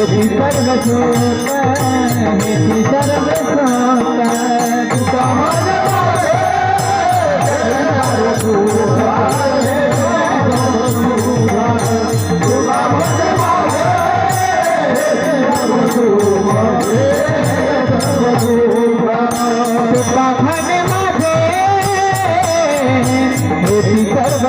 Thank you.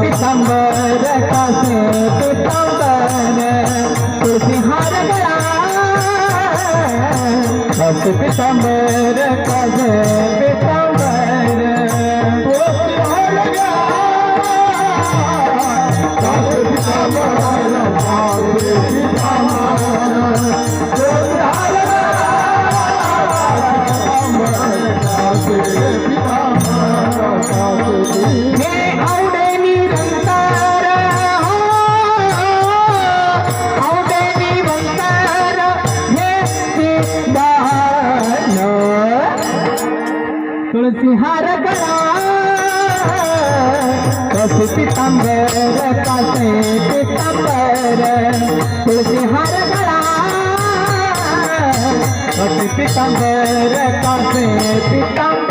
Pitambar कासे पीतम्बर तुलसी हार गया बस पीतम्बर कासे तुलसी गया कस तो सितंबर कसे सितंबर तुलसी तो हर कस सितंबर कसे तो सितंबर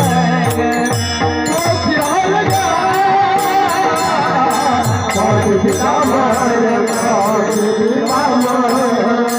सितंबर।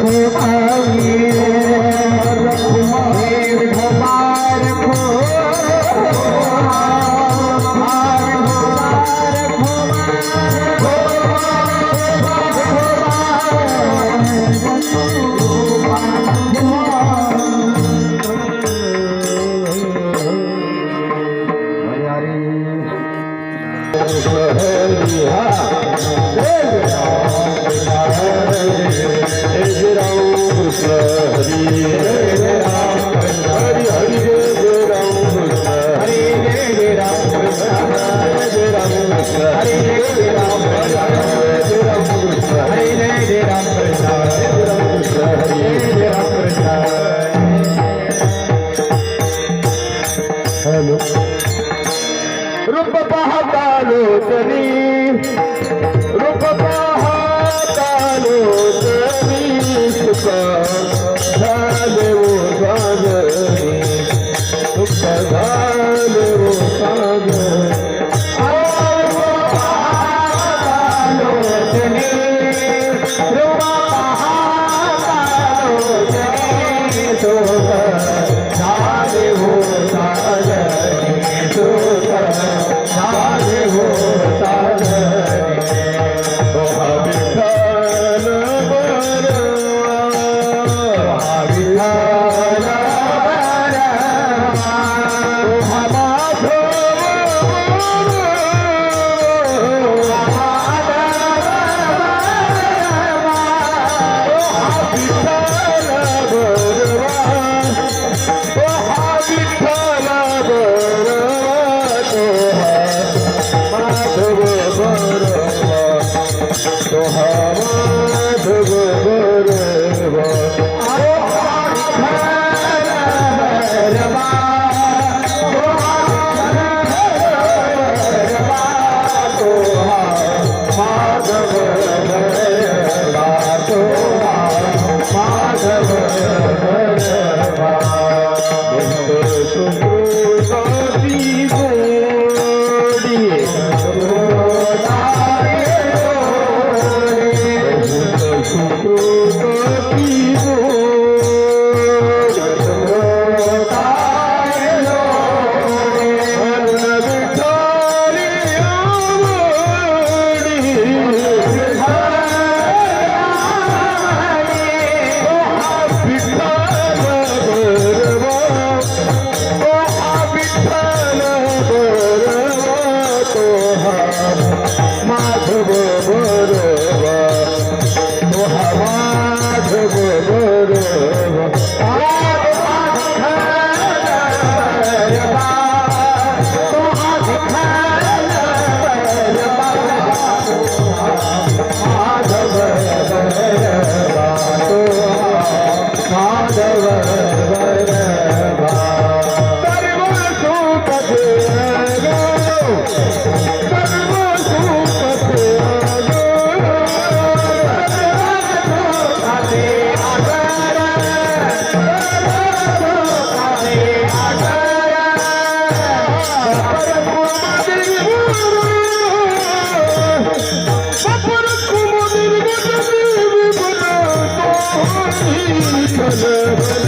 কোথায় रूप पाहता लोचनी ಬಲ ಬಲ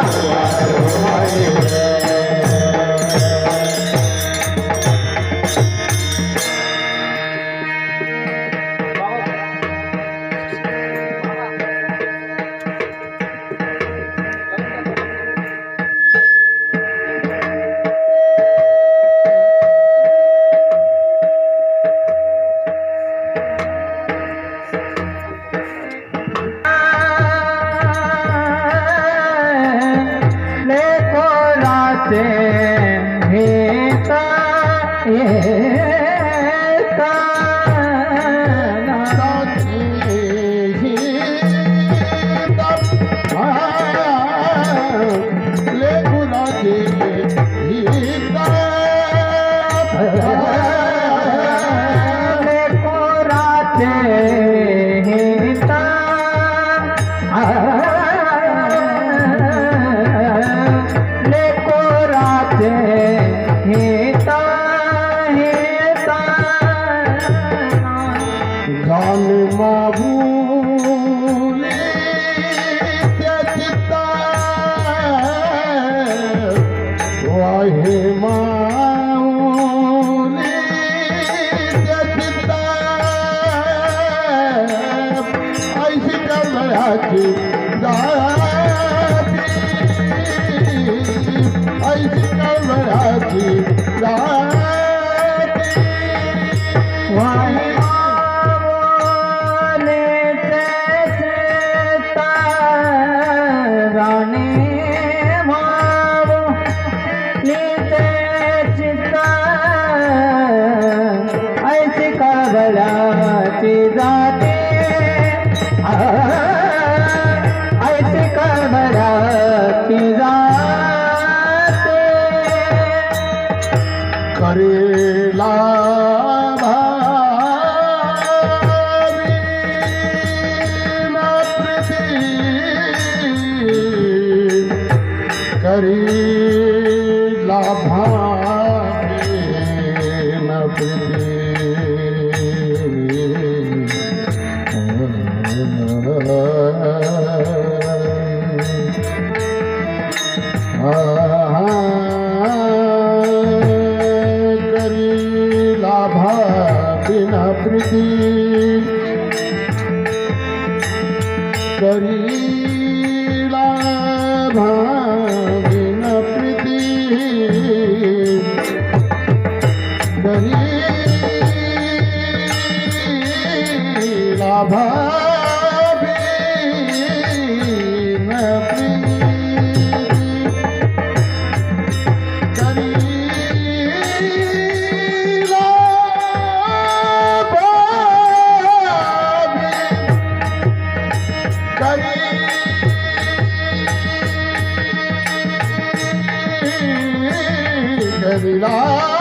না প্রীতি Kabila.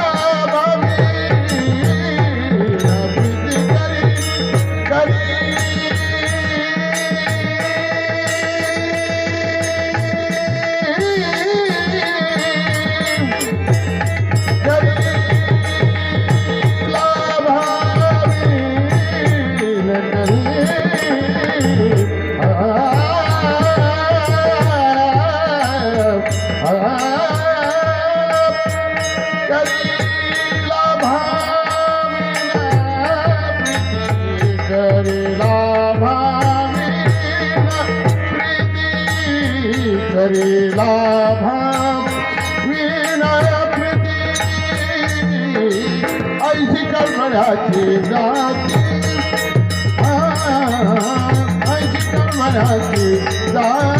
करीला भाव विनय प्रीती. ऐशी कळमळ्याची जाती. ऐशी कळमळ्याची जाती.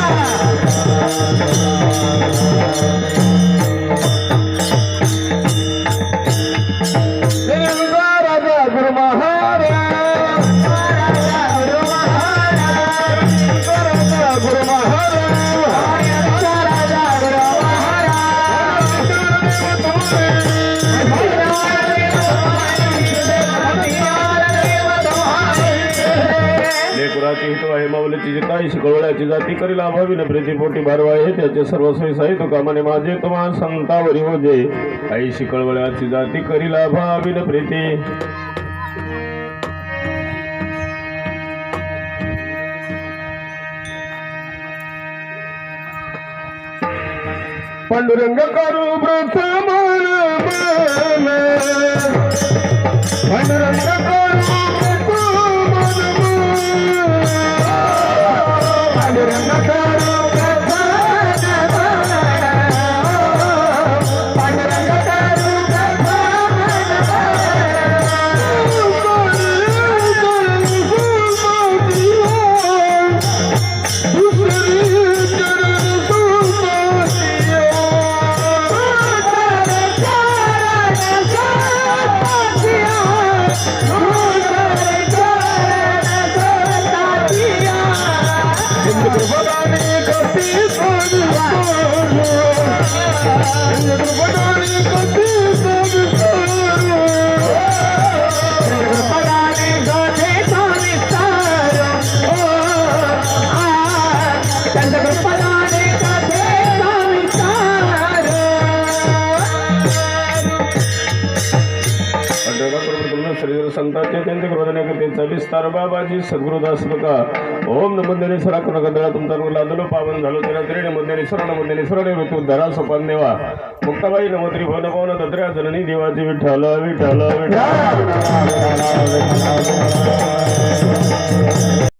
लेकराची हित आहे. माऊलीची जिताई शिकवण्याची जाती करी अभावी न प्रीती पोटी भारवा आहे त्याचे सर्व सोयी साहित्य कामाने माझे तुम्हा संतावरी होजे आई शिकळवळ्याची जाती करी अभावी न प्रीती. पांडुरंग करू प्रथम पांडुरंग करू त्यांचे क्रोधने तार बाबाजी सद्गुरुदास नका ओम नमोदने सरा कनकदळा तुमचा लादलो पावन झालो त्याला त्रिणे मध्यने सर नमोदने सरणे ऋतू धरा सोपान देवा मुक्ताबाई नमोत्री भवन पवन दत्र्या जननी देवाची विठ्ठल विठ्ठल विठ्ठल